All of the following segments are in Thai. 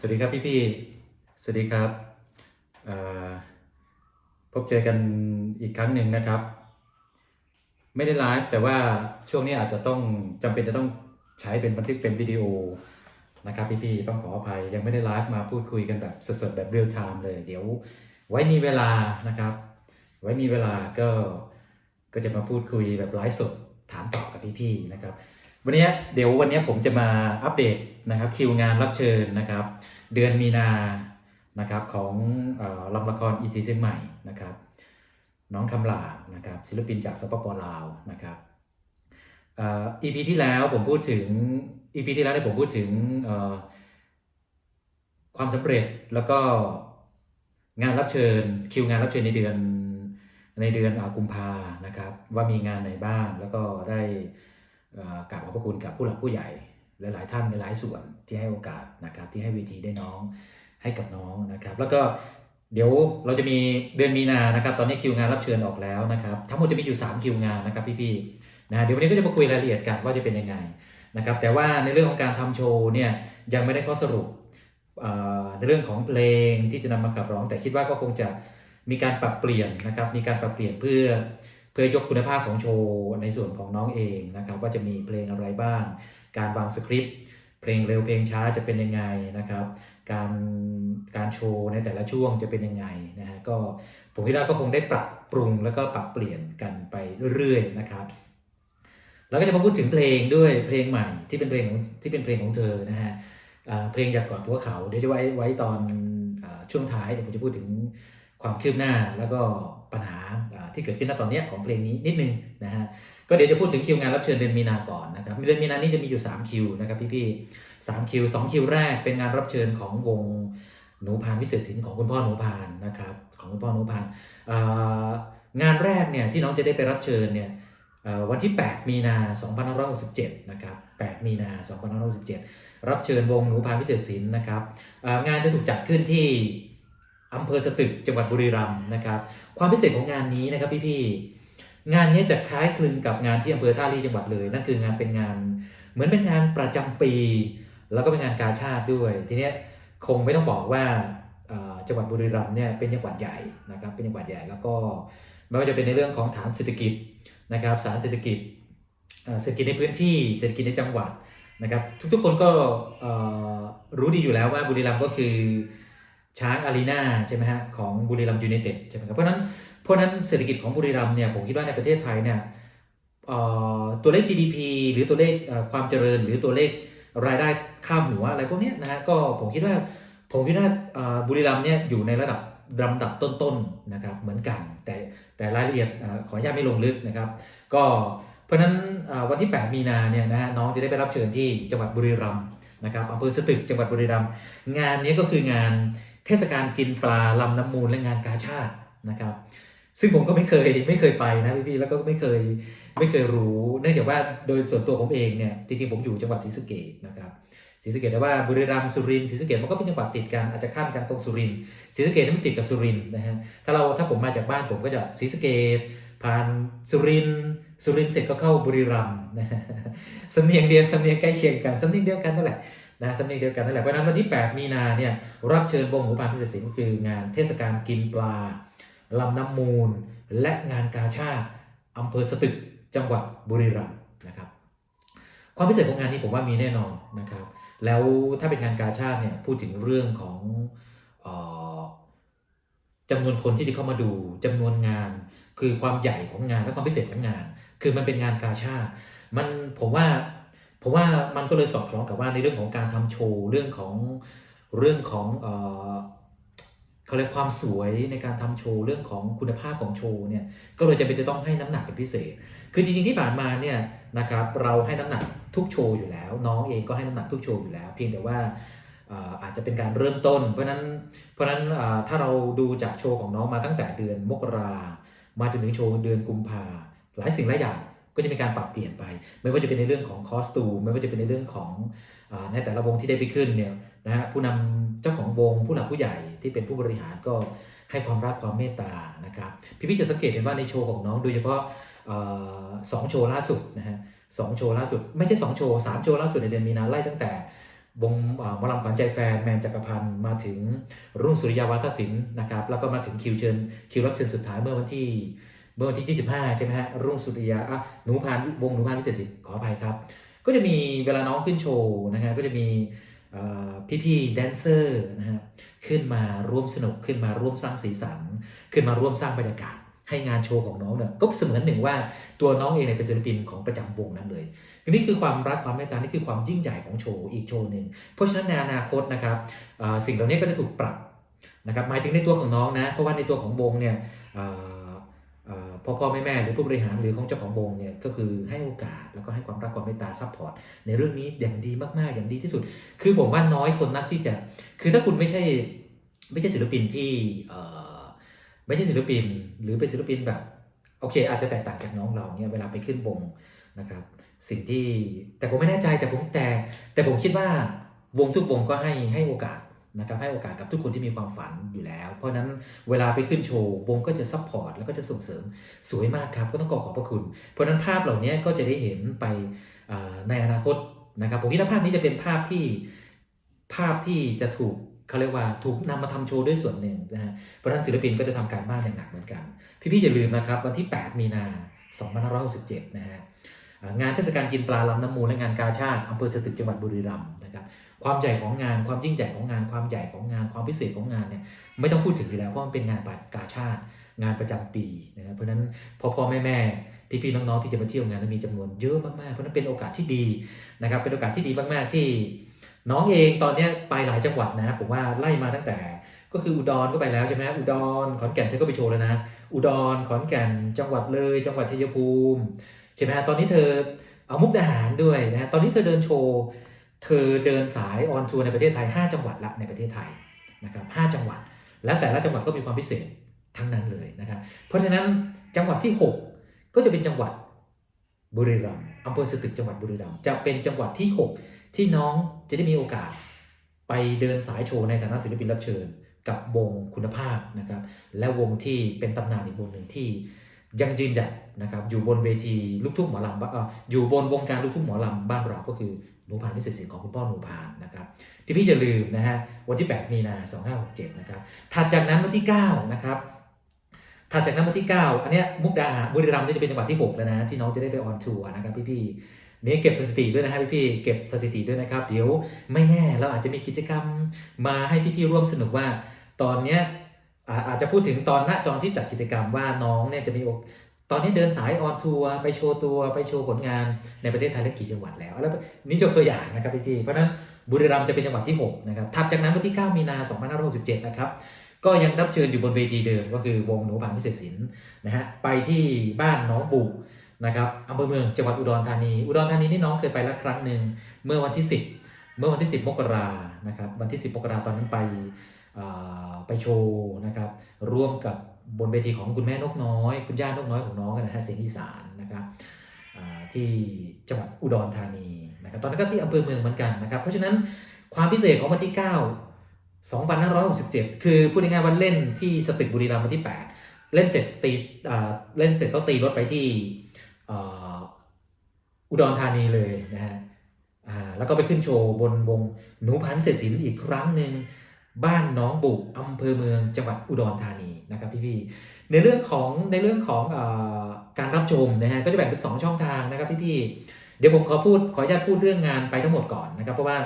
สวัสดีครับพี่พี่ๆ สวัสดีครับพบเจอกันอีกครั้งหนึ่งนะครับ ไม่ได้ไลฟ์แต่ว่าช่วงนี้อาจจะต้องจำเป็นจะต้องใช้เป็นบันทึกเป็นวิดีโอนะครับพี่พี่ๆ ต้องขออภัยยังไม่ได้ไลฟ์มาพูดคุยกันแบบสดๆ แบบเรียลไทม์เลย เดี๋ยวไว้มีเวลานะครับ ไว้มีเวลาก็ก็จะมาพูดคุยแบบไลฟ์สดถามตอบกับพี่พี่ๆนะครับวันนี้เดี๋ยววันนี้ผมจะมาอัปเดตนะครับคิวงานรับเชิญนะครับ เดือนมีนานะครับของออลำละครอีซีเซนใหม่นะครับ น้องคำลานะครับศิลปินจากสปปลาวนะครับอ่อ EP ที่แล้วผมพูดถึง EP ที่แล้วเนี่ยผมพูดถึงความสำเร็จแล้วก็งานรับเชิญคิวงานรับเชิญในเดือนในเดือนอกุมภานะครับว่ามีงานไหนบ้างแล้วก็ได้เอ่อกราบขอบพระคุณกับผู้หลักผู้ใหญ่ หลาย ๆ ท่านในหลายส่วนที่ให้โอกาสนะครับที่ให้เวทีได้น้องให้กับน้องนะครับ แล้วก็เดี๋ยวเราจะมีเดือนมีนานะครับ ตอนนี้คิวงานรับเชิญออกแล้วนะครับ ทั้งหมดจะมีอยู่ 3 คิวงานนะครับพี่ๆนะเดี๋ยววันนี้ก็จะมาคุยรายละเอียดกันว่าจะเป็นยังไงนะครับ แต่ว่าในเรื่องของการทำโชว์เนี่ยยังไม่ได้ข้อสรุปในเรื่องของเพลงที่จะนำมาขับร้อง แต่คิดว่าก็คงจะมีการปรับเปลี่ยนนะครับ มีการปรับเปลี่ยนเพื่อเพื่อยกคุณภาพของโชว์ในส่วนของน้องเองนะครับ ว่าจะมีเพลงอะไรบ้าง การวางสคริปต์เพลงเร็วเพลงช้าจะเป็นยังไงนะครับ การการโชว์ในแต่ละช่วงจะเป็นยังไงนะฮะก็ผมคิดว่าก็คงได้ปรับปรุงแล้วก็ปรับเปลี่ยนกันไปเรื่อยๆนะครับแล้วก็จะมาพูดถึงเพลงด้วยเพลงใหม่ที่เป็นเพลงของที่เป็นเพลงของเธอนะฮะเพลงจากกอดหัวเขาเดี๋ยวจะไว้ไว้ตอนอช่วงท้ายเดี๋ยวผมจะพูดถึง ความคืบหน้าแล้วก็ปัญหาที่เกิดขึ้นณตอนนี้ของเพลงนี้นิดนึงนะฮะก็เดี๋ยวจะพูดถึงคิวงานรับเชิญเดือนมีนาก่อนนะครับเดือนมีนานี้จะมีอยู่3คิวนะครับพี่ๆสามคิวสองคิวแรกเป็นงานรับเชิญของวงหนูพานวิเศษศิลป์ของคุณพ่อหนูพานนะครับของคุณพ่อหนูพานงานแรกเนี่ยที่น้องจะได้ไปรับเชิญเนี่ยวันที่ 8 มีนา 2567 นะครับ 8 มีนา 2567 รับเชิญวงหนูพานวิเศษศิลป์นะครับ งานจะถูกจัดขึ้นที่ อำเภอสตึกจังหวัดบุรีรัมย์นะครับ ความพิเศษของงานนี้นะครับพี่ๆงานนี้จะคล้ายคลึงกับงานที่อำเภอท่าลีจังหวัดเลย นั่นคืองานเป็นงาน เหมือนเป็นงานประจำปี แล้วก็เป็นงานกาชาติด้วย ทีเนี้ยคงไม่ต้องบอกว่าจังหวัดบุรีรัมย์เนี่ยเป็นจังหวัดใหญ่นะครับ เป็นจังหวัดใหญ่แล้วก็ไม่ว่าจะเป็นในเรื่องของฐานเศรษฐกิจนะครับสารเศรษฐกิจเศรษฐกิจในพื้นที่เศรษฐกิจในจังหวัดนะครับ ทุกๆคนก็รู้ดีอยู่แล้วว่าบุรีรัมย์ก็คือ ช้างอารีนาใช่ไหมฮะของบุรีรัมยูไนเต็ดใช่ไหมครับเพราะฉะนั้นเพราะนั้นเศรษฐกิจของบุรีรัมเนี่ยผมคิดว่าในประเทศไทยเนี่ยตัวเลข GDP หรือตัวเลขความเจริญ หรือตัวเลขรายได้ข้ามหัวอะไรพวกเนี้ยนะฮะก็ผมคิดว่าผมคิดว่าบุรีรัมเนี่ยอยู่ในระดับลำดับต้นๆนะครับเหมือนกัน แต่แต่รายละเอียดขออนุญาตไม่ลงลึกนะครับ ก็เพราะนั้นวันที่ 8 มีนาเนี่ยนะฮะน้องจะได้ไปรับเชิญที่จังหวัดบุรีรัมย์นะครับอำเภอสตึกจังหวัดบุรีรัมย์งานนี้ก็คืองาน เทศกาลกินปลาลำน้ำมูลและงานกาชาตินะครับ ซึ่งผมก็ไม่เคยไม่เคยไปนะพี่ๆแล้วก็ไม่เคยไม่เคยรู้ เนื่องจากว่าโดยส่วนตัวผมเองเนี่ยจริงๆผมอยู่จังหวัดศรีสะเกษนะครับศรีสะเกษแต่ว่าบุรีรัมย์สุรินทร์ศรีสะเกษมันก็เป็นจังหวัดติดกันอาจจะข้ามกันตรงสุรินทร์ศรีสะเกษนั้นมันติดกับสุรินทร์นะฮะถ้าเราถ้าผมมาจากบ้านผมก็จะศรีสะเกษผ่านสุรินทร์สุรินทร์เสร็จก็เข้าบุรีรัมย์นะฮะสำเนียงเดียวสำเนียงใกล้เคียงกันสำเนียงเดียวกันนั่นแหละ นะสำเนียงเดียวกันนั่นแหละเพราะฉะนั้นวันที่ 8 มีนาเนี่ยรับเชิญวงหมูปานพิเศษศิลป์ก็คืองานเทศกาลกินปลาลำน้ำมูล และงานกาชาติอำเภอสตึกจังหวัดบุรีรัมย์นะครับความพิเศษของงานนี้ผมว่ามีแน่นอนนะครับแล้วถ้าเป็นงานกาชาติเนี่ยพูดถึงเรื่องของออจำนวนคนที่จะเข้ามาดูจำนวนงาน คือความใหญ่ของงานและความพิเศษของงาน คือมันเป็นงานกาชาติมันผมว่า ผมว่ามันก็เลยสอดคล้องกับว่าในเรื่องของการทำโชว์เรื่องของเรื่องของเออเขาเรียกความสวยในการทำโชว์เรื่องของคุณภาพของโชว์เนี่ยก็เลยจะเป็นจะต้องให้น้ำหนักเป็นพิเศษ คือจริงๆที่ผ่านมาเนี่ยนะครับเราให้น้ำหนักทุกโชว์อยู่แล้ว น้องเองก็ให้น้ำหนักทุกโชว์อยู่แล้ว เพียงแต่ว่าอาจจะเป็นการเริ่มต้น เพราะนั้นเพราะนั้นถ้าเราดูจากโชว์ของน้องมาตั้งแต่เดือนมกรามาจนถึงโชว์เดือนกุมภาหลายสิ่งหลายอย่าง ก็จะมีการปรับเปลี่ยนไป ไม่ว่าจะเป็นในเรื่องของคอสตูไม่ว่าจะเป็นในเรื่องของอในแต่ละวงที่ได้ไปขึ้นเนี่ยนะฮะผู้นำเจ้าของวงผู้หลักผู้ใหญ่ที่เป็นผู้บริหารก็ให้ความรักความเมตตานะครับพี่พี่ๆจะสังเกตเห็นว่าในโชว์ของน้องโดยเฉพาะสองโชว์ล่าสุดนะฮะสองโชว์ล่าสุด ไม่ใช่สองโชว์สามโชว์ล่าสุดในเดือนมีนาไล่ตั้งแต่วงมอลำขวัญใจแฟนแมนจักรพันธ์มาถึงรุ่งสุริยาวัฒศิลป์นะครับแล้วก็มาถึงคิวเชิญคิวรับเชิญสุดท้ายเมื่อวันที่ เมื่อวันที่ 25 ใช่ไหมฮะ รุ่งสุริยาอะหนูพานวงหนูพานวิเศษสิขออภัยครับ ก็จะมีเวลาน้องขึ้นโชว์นะฮะก็จะมีเอ่พี่ๆแดนเซอร์นะฮะขึ้นมาร่วมสนุกขึ้นมาร่วมสร้างสีสัน ขึ้นมาร่วมสร้างบรรยากาศให้งานโชว์ของน้องเนี่ยก็เสมือนหนึ่งว่าตัวน้องเองเป็นศิลปินของประจำวงนั้นเลยนี่คือความรักความเมตตานี่คือความยิ่งใหญ่ของโชว์อีกโชว์หนึ่งเพราะฉะนั้นในอนาคตนะครับสิ่งเหล่านี้ก็จะถูกปรับนะครับหมายถึงในตัวของน้องนะเพราะว่าในตัวของวงเนี่ย พ่อพ่อแม่แม่หรือผู้บริหารหรือของเจ้าของวงเนี่ยก็คือให้โอกาสแล้วก็ให้ความรักความเมตตาซัพพอร์ตในเรื่องนี้อย่างดีมากๆอย่างดีที่สุด คือผมว่าน้อยคนนักที่จะ คือถ้าคุณไม่ใช่ไม่ใช่ศิลปินที่เอ่อไม่ใช่ศิลปิน หรือเป็นศิลปินแบบโอเค อาจจะแตกต่างจากน้องเราเนี่ยเวลาไปขึ้นวงนะครับ สิ่งที่แต่ผมไม่แน่ใจแต่ผมแต่แต่ผมคิดว่าวงทุกวงก็ให้ให้โอกาส นะครับให้โอกาสกับทุกคนที่มีความฝันอยู่แล้ว เพราะนั้นเวลาไปขึ้นโชว์วงก็จะซัพพอร์ตแล้วก็จะส่งเสริมสวยมากครับ ก็ต้องขอขอบพระคุณ เพราะนั้นภาพเหล่านี้ก็จะได้เห็นไปในอนาคตนะครับผมคิดว่าภาพนี้จะเป็นภาพที่ภาพที่จะถูกเขาเรียกว่าถูกนำมาทำโชว์ด้วยส่วนหนึ่งนะฮะเพราะนั้นศิลปินก็จะทำการบ้านอย่างหนักเหมือนกัน พี่ๆอย่าลืมนะครับวันที่ 8 มีนา2567 นะฮะอ่า งานเทศกาลกินปลาลำน้ำมูลและงานกาชาติอำเภอสตึกจังหวัดบุรีรัมย์นะครับความใหญ่ของงานความยิ่งใหญ่ของงานความใหญ่ของงานความพิเศษของงานเนี่ยไม่ต้องพูดถึงอยู่แล้วเพราะมันเป็นงานกาชาติงานประจำปีนะครับเพราะฉะนั้นพ่อพ่อแม่แม่พี่พี่น้องๆที่จะมาเที่ยวงานมีจำนวนเยอะมากๆเพราะนั้นเป็นโอกาสที่ดีนะครับเป็นโอกาสที่ดีมากๆที่ น้องเองตอนนี้ไปหลายจังหวัดนะผมว่าไล่มาตั้งแต่ ก็คืออุดรก็ไปแล้วใช่ไหมอุดรขอนแก่นเธอก็ไปโชว์แล้วนะ อุดรขอนแก่นจังหวัดเลย จังหวัดชัยภูมิ ใช่ไหมฮะตอนนี้เธอเอามุกดาหารด้วยนะฮะตอนนี้เธอเดินโชว์ เธอเดินสายออนทัวร์ในประเทศไทย 5 จังหวัดละในประเทศไทยนะครับ5จังหวัด และแต่ละจังหวัดก็มีความพิเศษทั้งนั้นเลยนะครับเพราะฉะนั้นจังหวัดที่ 6 ก็จะเป็นจังหวัดบุรีรัมย์อำเภอสตึกจังหวัดบุรีรัมย์จะเป็นจังหวัดที่ 6 ที่น้องจะได้มีโอกาส ไปเดินสายโชว์ในฐานะศิลปินรับเชิญ กับวงคุณภาพนะครับและวงที่เป็นตำนานอีกวงหนึ่งที่ ยังยืนหยัดนะครับอยู่บนเวทีลูกทุ่งหมอลำออยู่บนวงการลูกทุ่งหมอลำบ้านเราก็คือหนูพานพิเศษสินของคุณพ่อหนูพานนะครับที่พี่อย่าลืมนะฮะวันที่ 8 มีนา2567นะครับถัดจากนั้นวันที่ 9 นะครับถัดจากนั้นวันที่ 9 อันเนี้ยมุกดาหารบุรีรัมย์นี่จะเป็นจังหวัดที่ 6 แล้วนะที่น้องจะได้ไปออนทัวร์นะครับพี่ๆนี่เก็บสถิติด้วยนะฮะพี่ๆเก็บสถิติด้วยนะครับ เดี๋ยวไม่แน่เราอาจจะมีกิจกรรมมาให้พี่ๆร่วมสนุกว่าตอนเนี้ย อาจจะพูดถึงตอนณจอนที่จัดกิจกรรมว่าน้องเนี่ยจะมีโอกตอนนี้เดินสายออนทัวร์ไปโชว์ตัวไปโชว์ผลงานในประเทศไทยและกี่จังหวัดแล้ว แล้วนี่ยกตัวอย่างนะครับพี่ๆเพราะนั้นบุรีรัมย์จะเป็นจังหวัดที่ 6 นะครับถัดจากนั้นวันที่ 9 มีนา2567 นะครับก็ยังรับเชิญอยู่บนเวทีเดิมก็คือวงหนูผ่านพิเศษศิลป์นะฮะไปที่บ้านน้องบุกนะครับอำเภอเมืองจังหวัดอุดรธานี อุดรธานีนี่น้องเคยไปแล้วครั้งหนึ่งเมื่อวันที่ 10 เมื่อวันที่ 10 มกรานะครับวันที่ 10 มกราตอนนั้นไป ไปโชว์นะครับร่วมกับบนเวทีของคุณแม่นกน้อย คุณย่านกน้อยของน้องกันนะฮะเสียงอีสานนะครับที่จังหวัดอุดรธานีนะครับตอนนั้นก็ที่อำเภอเมืองเหมือนกันนะครับ เพราะฉะนั้นความพิเศษของวันที่ 9 2567 คือพูดง่ายๆว่าเล่นที่สตึกบุรีรัมย์วันที่ 8 เล่นเสร็จตีเล่นเสร็จก็ตีรถไปที่ออุดรธานีเลยนะฮะแล้วก็ไปขึ้นโชว์บนวงหนูพันเศษศิลป์อีกครั้งหนึ่ง บ้านน้องบุกอำเภอเมืองจังหวัดอุดรธานีนะครับพี่ๆในเรื่องของในเรื่องของอการรับชมนะฮะก็จะแบ่งเป็น 2 ช่องทางนะครับพี่ๆเดี๋ยวผมขอพูดขออนุญาตพูดเรื่องงานไปทั้งหมดก่อนนะครับเพราะว่า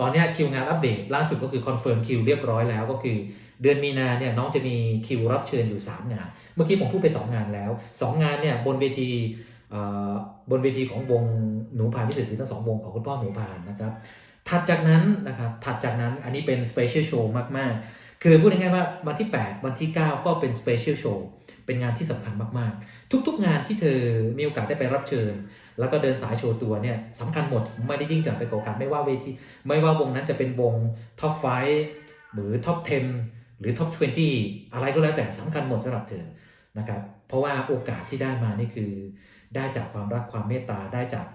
ตอนนี้คิวงานอัปเดตล่าสุดก็คือคอนเฟิร์มคิวเรียบร้อยแล้วก็คือ เดือนมีนาเนี่ยน้องจะมีคิวรับเชิญอยู่ 3 งาน เมื่อกี้ผมพูดไป 2 งานแล้ว 2 งานเนี่ยบนเวทีบนเวทีของวงหนูพานพิเศษศิลป์ทั้งสองวงของคุณพ่อหนูพานนะครับ ถัดจากนั้นนะครับถัดจากนั้นอันนี้เป็นสเปเชียลโชว์มากๆ คือพูดง่ายๆว่าวันที่ 8 วันที่ 9 ก็เป็นสเปเชียลโชว์เป็นงานที่สำคัญมากๆ ทุกๆงานที่เธอมีโอกาสได้ไปรับเชิญ แล้วก็เดินสายโชว์ตัวเนี่ยสำคัญหมดไม่ได้ยิ่งใหญ่ไปกว่ากันไม่ว่าเวทีไม่ว่าวงนั้นจะเป็นวงท็อปไฟหรือท็อป 10 หรือท็อป 20 อะไรก็แล้วแต่สำคัญหมดสำหรับเธอนะครับเพราะว่าโอกาสที่ได้มานี่คือ ได้จากความรักความเมตตาได้จาก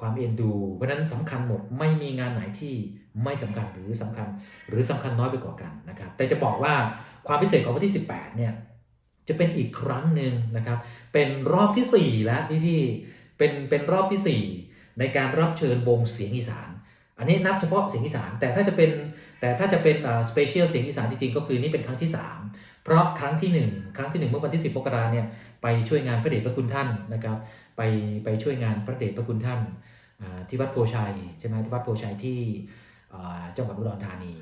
ความเอ็นดู เพราะฉะนั้นสำคัญหมดไม่มีงานไหนที่ไม่สำคัญหรือสำคัญ หรือสำคัญน้อยไปกว่ากันนะครับ แต่จะบอกว่าความพิเศษของวันที่ 18 เนี่ยจะเป็นอีกครั้งหนึ่งนะครับ เป็นรอบที่ 4 แล้วพี่ๆเป็นเป็นรอบที่ 4 ในการรับเชิญวงเสียงอีสาน อันนี้นับเฉพาะเสียงอีสาน แต่ถ้าจะเป็นแต่ถ้าจะเป็นสเปเชียลเสียงอีสานจริงๆก็คือนี่เป็นครั้งที่ 3 เพราะครั้งที่ 1 ครั้งที่ 1 เมื่อวันที่ 10มกราเนี่ยไปช่วยงานพระเดชพระคุณท่านนะครับไปไปช่วยงานพระเดชพระคุณท่านที่วัดโพชัยใช่ไหมที่วัดโพชัยที่จังหวัดอุดรธานี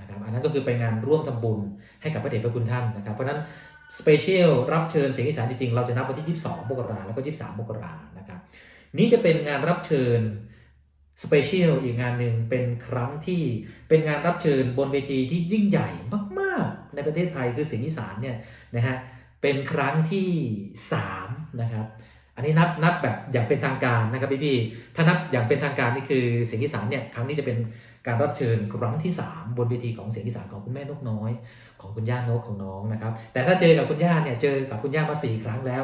นะครับอันนั้นก็คือไปงานร่วมทำบุญให้กับพระเดชพระคุณท่านนะครับ เพราะฉะนั้นสเปเชียลรับเชิญเสียงอีสานจริงๆ เราจะนับวันที่ 22มกราแล้วก็ 23มกรานะครับนี่จะเป็นงานรับเชิญสเปเชียลอีกงานหนึ่งเป็นครั้งที่เป็นงานรับเชิญบนเวทีที่ยิ่งใหญ่มากๆ ในประเทศไทยคือเสียงอีสานเนี่ยนะฮะเป็นครั้งที่3นะครับอันนี้นับนับแบบอย่างเป็นทางการนะครับพี่ๆถ้านับอย่างเป็นทางการนี่คือเสียงอีสานเนี่ยครั้งนี้จะเป็นการรับเชิญครั้งที่ 3 บนเวทีของเสียงอีสานของคุณแม่นกน้อย ของคุณย่านกของน้องนะครับแต่ถ้าเจอกับคุณย่าเนี่ยเจอกับคุณย่ามาสี่ครั้งแล้ว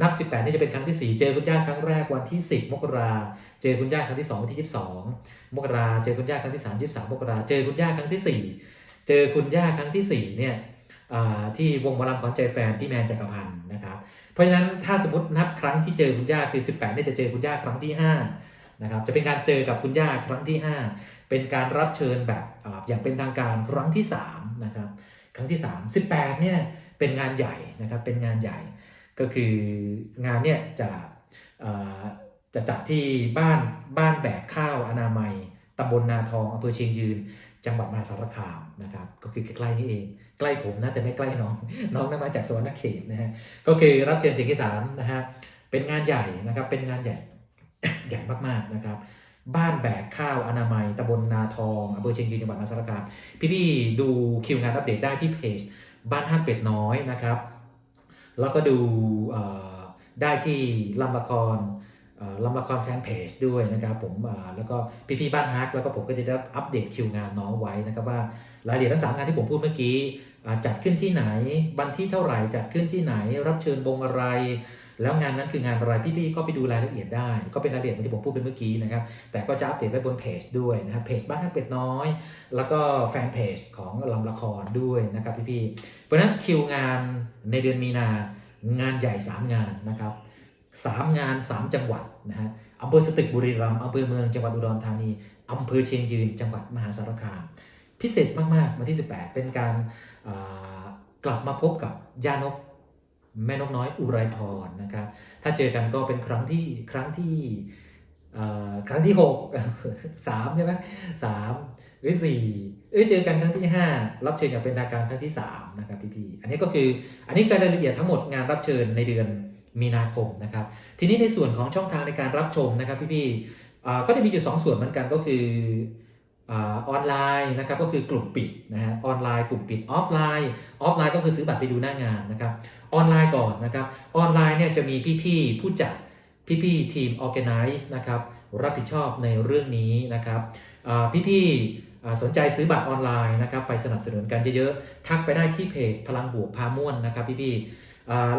นับ 18 นี่จะเป็นครั้งที่ 4 เจอคุณย่าครั้งแรกวันที่ 10 มกราเจอคุณย่าครั้งที่2วันที่ 22 มกราเจอคุณย่าครั้งที่ 3 23 มกราเจอคุณย่าครั้งที่ 4 เจอคุณย่าครั้งที่4เนี่ยอ่าที่วงหมอลำขวัญใจแฟนพี่แมนจักรพันธ์นะครับเพราะฉะนั้นถ้าสมมตินับครั้งที่เจอคุณย่าคือ 18เนี่ยจะเจอคุณย่าครั้งที่5นะครับจะเป็นการเจอกับคุณย่าครั้งที่ 5 เป็นการรับเชิญแบบอ่าอย่างเป็นทางการครั้งที่3นะครับครั้งที่ 3 18เนี่ยเป็นงานใหญ่นะครับเป็นงานใหญ่ ก็คืองานเนี่ยจะอ่อจะจัดที่บ้านบ้านแบกข้าวอนามัยตำบลนาทองอำเภอเชียงยืน จังหวัดมหาสารคามนะครับก็คือใกล้ๆนี่เองใกล้ผมนะแต่ไม่ใกล้น้องน้องนั่นมาจากสวรรณเขตนะฮะก็คือรับเชิญเสียงอีสานนะฮะเป็นงานใหญ่นะครับเป็นงานใหญ่ใหญ่มากๆนะครับบ้านแบกข้าวอนามัยตำบลนาทองอำเภอเชียงยืนจังหวัดมหาสารคามพี่ๆดูคิวงานอัปเดตได้ที่เพจบ้านห้างเป็ดน้อยนะครับ แล้วก็ดูได้ที่ลำละคร ลำละครแฟนเพจด้วยนะครับผมแล้วก็พี่ๆบ้านฮักแล้วก็ผมก็จะได้อัปเดตคิวงานน้องไว้นะครับว่ารายละเอียดทั้งสามงานที่ผมพูดเมื่อกี้จัดขึ้นที่ไหนวันที่เท่าไหร่จัดขึ้นที่ไหน รับเชิญวงอะไร แล้วงานนั้นคืองานอะไรพี่ๆก็ไปดูรายละเอียดได้ ก็เป็นรายละเอียดที่ผมพูดไปเมื่อกี้นะครับแต่ก็จะอัปเดตไว้บนเพจด้วยนะครับเพจบ้านฮักเป็ดน้อย แล้วก็แฟนเพจของลำละครด้วยนะครับพี่ๆเพราะฉะนั้นคิวงานในเดือนมีนางานใหญ่ 3 งานนะครับ สามงาน 3 จังหวัดนะฮะอำเภอสตึกบุรีรัมย์อำเภอเมืองจังหวัดอุดรธานีอำเภอเชียงยืน จังหวัดมหาสารคาม พิเศษมากๆวันที่ 18 เป็นการกลับมาพบกับยานกแม่นกน้อยอุไรพรนะครับถ้าเจอกันก็เป็นครั้งที่ครั้งที่ครั้งที่6 3ใช่ไหมสามหรือ4เอ้ยเจอกันครั้งที่ 5 รับเชิญอย่างเป็นทางการครั้งที่3นะครับพี่ๆอันนี้ก็คืออันนี้การรายละเอียดทั้งหมดงานรับเชิญในเดือน มีนาคมนะครับ ทีนี้ในส่วนของช่องทางในการรับชมนะครับพี่ๆอ่ก็จะมีอยู่ 2 ส่วนเหมือนกันก็คือออนไลน์นะครับก็คือกลุ่มปิดนะฮะออนไลน์กลุ่มปิดออฟไลน์ออฟไลน์ก็คือซื้อบัตรไปดูหน้างานนะครับออนไลน์ก่อนนะครับออนไลน์เนี่ยจะมีพี่ๆผู้จัดพี่ๆทีม Organize นะครับรับผิดชอบในเรื่องนี้นะครับพี่ๆสนใจซื้อบัตรออนไลน์นะครับไปสนับสนุนกันเยอะๆทักไปได้ที่เพจพลังบวกพาม่วนนะครับพี่ๆ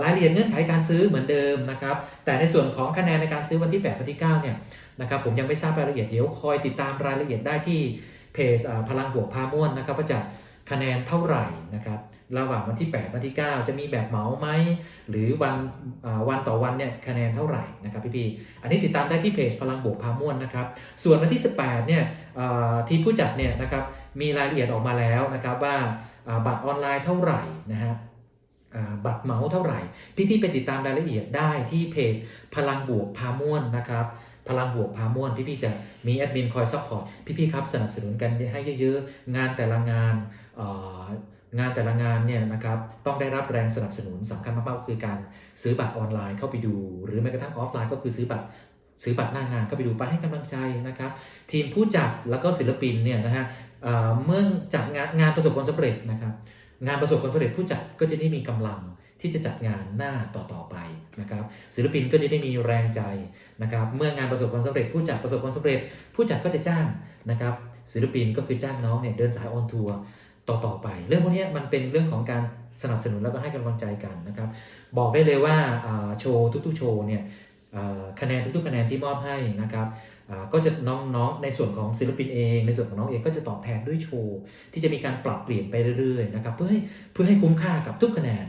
รายละเอียดเงื่อนไขการซื้อเหมือนเดิมนะครับ แต่ในส่วนของคะแนนในการซื้อวันที่8วันที่9เนี่ยนะครับผมยังไม่ทราบรายละเอียดเดี๋ยวคอยติดตามรายละเอียดได้ที่เพจพลังบวกพาม่วนนะครับว่าจะคะแนนเท่าไหร่นะครับระหว่างวันที่ 8 วันที่ 9 จะมีแบบเหมาไหม หรือวันวันต่อวันเนี่ยคะแนนเท่าไหร่นะครับพี่ๆอันนี้ติดตามได้ที่เพจพลังบวกพาม่วนนะครับ ส่วนวันที่ 18 เนี่ยทีมผู้จัดเนี่ยนะครับมีรายละเอียดออกมาแล้วนะครับว่าบัตรออนไลน์เท่าไหร่นะฮะ บัตรเหมาเท่าไหร่ พี่ๆไปติดตามรายละเอียดได้ที่เพจพลังบวกพาม่วนนะครับพลังบวกพาม่วนพี่ๆจะมีแอดมินคอยซัพพอร์ตพี่ๆครับสนับสนุนกันให้เยอะๆ งานแต่ละงานงานแต่ละงานเนี่ยนะครับต้องได้รับแรงสนับสนุนสำคัญมากๆก็คือการซื้อบัตรออนไลน์เข้าไปดู หรือแม้กระทั่งออฟไลน์ก็คือซื้อบัตรซื้อบัตรหน้างานเข้าไปดูไปให้กำลังใจนะครับ ทีมผู้จัดแล้วก็ศิลปินเนี่ยนะฮะเอ่อเมื่อจัดงานงานประสบความสำเร็จนะครับ งานประสบความสำเร็จผู้จัดก็จะได้มีกำลังที่จะจัดงานหน้าต่อๆไปนะครับศิลปินก็จะได้มีแรงใจนะครับเมื่องานประสบความสำเร็จ ผู้จัดประสบความสำเร็จ ผู้จัดก็จะจ้างนะครับศิลปินก็คือจ้างน้องเนี่ยเดินสายออนทัวร์ต่อๆไป เรื่องพวกนี้มันเป็นเรื่องของการสนับสนุนแล้วก็ให้กำลังใจกันนะครับบอกได้เลยว่าโชว์ทุกๆโชว์เนี่ยคะแนนทุกๆคะแนนที่มอบให้นะครับ ก็จะน้องๆ ในส่วนของศิลปินเอง ในส่วนของน้องเองก็จะตอบแทนด้วยโชว์ ที่จะมีการปรับเปลี่ยนไปเรื่อยๆนะครับเพื่อให้เพื่อให้คุ้มค่ากับทุกคะแนน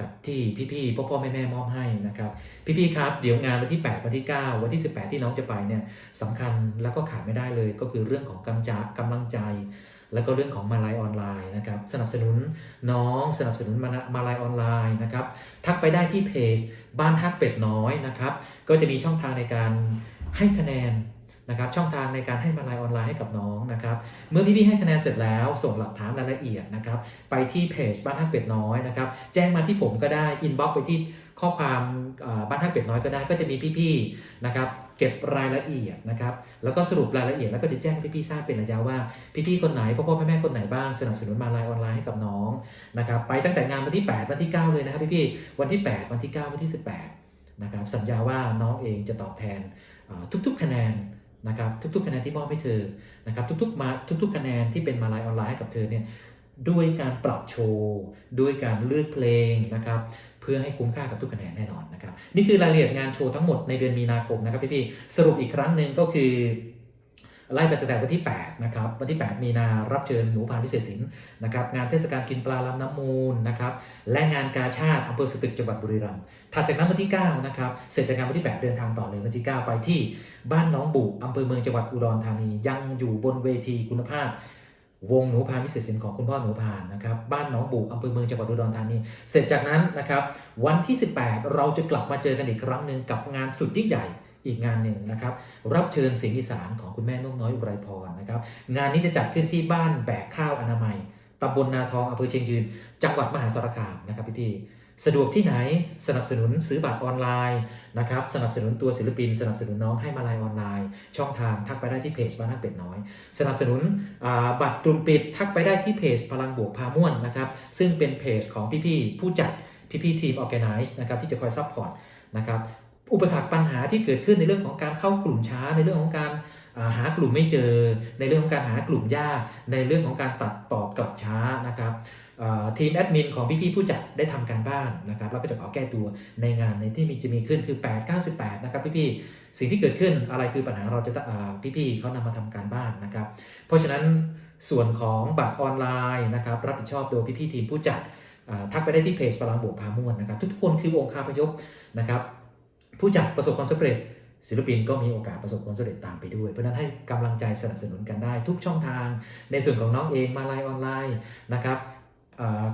กับที่พี่ๆ พ่อพ่อๆแม่แม่ๆมอบให้นะครับ พี่ๆ ครับ เดี๋ยวงานวันที่ 8 วันที่ 9 วันที่ 18 ที่น้องจะไปเนี่ยสำคัญแล้วก็ขาดไม่ได้เลย ก็คือเรื่องของกำจักำลังใจ แล้วก็เรื่องของมาลายออนไลน์นะครับ สนับสนุนน้องสนับสนุนมามาลายออนไลน์นะครับ ทักไปได้ที่เพจ บ้านฮักเป็ดน้อยนะครับ ก็จะมีช่องทางในการ ให้คะแนนนะครับช่องทางในการให้มาลายออนไลน์ให้กับน้องนะครับเมื่อพี่ๆให้คะแนนเสร็จแล้ว ส่งหลักฐานรายละเอียดนะครับไปที่เพจบ้านฮักเป็ดน้อยนะครับแจ้งมาที่ผมก็ได้อินบ็อกไปที่ข้อความบ้านฮักเป็ดน้อยก็ได้ก็จะมีพี่ๆนะครับเก็บรายละเอียดนะครับแล้วก็สรุปรายละเอียดแล้วก็จะแจ้งให้พี่ๆทราบเป็นระยะว่าพี่ๆคนไหนพ่อพ่อแม่แม่คนไหนบ้างสนับสนุนมาไลน์ออนไลน์ให้กับน้องนะครับไปตั้งแต่งานวันที่ 8 วันที่ 9 เลยนะครับพี่ๆวันที่ 8 วันที่ 9 วันที่ 18นะครับสัญญาว่าน้องเองจะตอบแทน ทุกๆ คะแนนนะครับทุกๆ คะแนนที่มอบให้เธอนะครับทุกๆมาทุกๆ คะแนนที่เป็นมาไลน์ออนไลน์ให้กับเธอเนี่ยด้วยการปรับโชว์ด้วยการเลือกเพลงนะครับเพื่อให้คุ้มค่ากับทุกคะแนนแน่นอนนะครับนี่คือรายละเอียดงานโชว์ทั้งหมดในเดือนมีนาคมนะครับพี่ๆสรุปอีกครั้งหนึ่งก็คือ ไล่ไปตั้งแต่วันที่8นะครับวันที่ 8 มีนารับเชิญหนูพานพิเศษศิลป์นะครับงานเทศกาลกินปลาลำน้ำมูลนะครับและงานกาชาติอำเภอสตึกจังหวัดบุรีรัมย์ถัดจากนั้นวันที่9นะครับเสร็จจากงานวันที่ 8 เดินทางต่อเลยวันที่ 9 ไปที่บ้านน้องบุอำเภอเมืองจังหวัดอุดรธานี ยังอยู่บนเวทีคุณภาพวงหนูพานพิเศษศิลป์ของคุณพ่อหนูพานนะครับบ้านหน้องบุอำเภอเมืองจังหวัดอุดรธานีเสร็จจากนั้นนะครับวันที่ 18 เราจะกลับมาเจอกันอีกครั้งหนึ่งกับงานสุดยิ่งใหญ่ อีกงานหนึ่งนะครับ รับเชิญเสียงอีสานของคุณแม่นุ่มน้อยอุไรพรนะครับ งานนี้จะจัดขึ้นที่บ้านแบกข้าวอนามัยตำบลนาทองอำเภอเชียงยืน จังหวัดมหาสารคามนะครับพี่ๆสะดวกที่ไหนสนับสนุนซื้อบัตรออนไลน์นะครับสนับสนุนตัวศิลปิน สนับสนุนน้องให้มาลายออนไลน์ ช่องทางทักไปได้ที่เพจบ้านนักเป็ดน้อย สนับสนุนบัตรกลุ่มปิดทักไปได้ที่เพจพลังบวกพาม่วนนะครับซึ่งเป็นเพจของพี่ๆผู้จัดพี่ๆทีมออแกไนซ์นะครับที่จะคอยซัพพอร์ตนะครับ อุปสรรคปัญหาที่เกิดขึ้นในเรื่องของการเข้ากลุ่มช้า ในเรื่องของการหากลุ่มไม่เจอ ในเรื่องของการหากลุ่มยาก ในเรื่องของการตัดตอบกลับช้านะครับทีมแอดมินของพี่ๆผู้จัดได้ทำการบ้านนะครับแล้วก็จะขอแก้ตัวในงานในที่มีจะมีขึ้นคือ 8 98 นะครับพี่ๆสิ่งที่เกิดขึ้นอะไรคือปัญหาเราจะอ่พี่ๆเขานำมาทำการบ้านนะครับ เพราะฉะนั้นส่วนของบัตรออนไลน์นะครับรับผิดชอบโดยพี่ๆทีมผู้จัดทักไปได้ที่เพจพลังบวกพาม่วนนะครับ ทุกคนคือองค์คาพยพนะครับ ผู้จัดประสบความสำเร็จ ศิลปินก็มีโอกาสประสบความสำเร็จตามไปด้วย เพราะนั้นให้กำลังใจสนับสนุนกันได้ทุกช่องทาง ในส่วนของน้องเองมาไลน์ออนไลน์นะครับ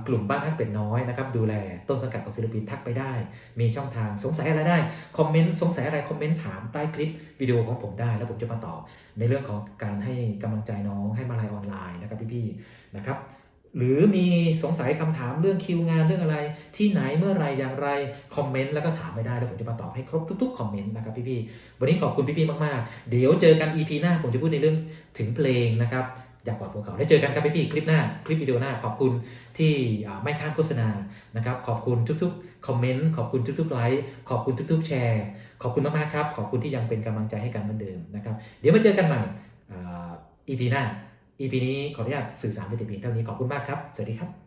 กลุ่มบ้านฮักเป็ดน้อยนะครับดูแลต้นสังกัดของศิลปินทักไปได้ มีช่องทางสงสัยอะไรได้ คอมเมนต์สงสัยอะไรคอมเมนต์ถามใต้คลิปวิดีโอของผมได้ แล้วผมจะมาตอบในเรื่องของการให้กำลังใจน้องให้มาไลน์ออนไลน์นะครับพี่ๆนะครับ หรือมีสงสัยคำถามเรื่องคิวงานเรื่องอะไร ที่ไหนเมื่อไรอย่างไรคอมเมนต์แล้วก็ถามไม่ได้แล้วผมจะมาตอบให้ครบทุกๆคอมเมนต์นะครับพี่ๆวันนี้ขอบคุณพี่ๆมากๆ เดี๋ยวเจอกัน EP หน้าผมจะพูดในเรื่องถึงเพลงนะครับอยากกอดภูเขาได้เจอกันครับพี่ๆคลิปหน้าคลิปวิดีโอหน้าขอบคุณที่ไม่ข้ามโฆษณานะครับขอบคุณทุกๆคอมเมนต์ขอบคุณทุกๆไลค์ขอบคุณทุกๆแชร์ ขอบคุณมากๆครับ ขอบคุณที่ยังเป็นกำลังใจให้กันเหมือนเดิมนะครับเดี๋ยวมาเจอกันใหม่ EP หน้า EP นี้ขออนุญาตสื่อสารไปแต่เพียงเท่านี้ขอบคุณมากครับ สวัสดีครับ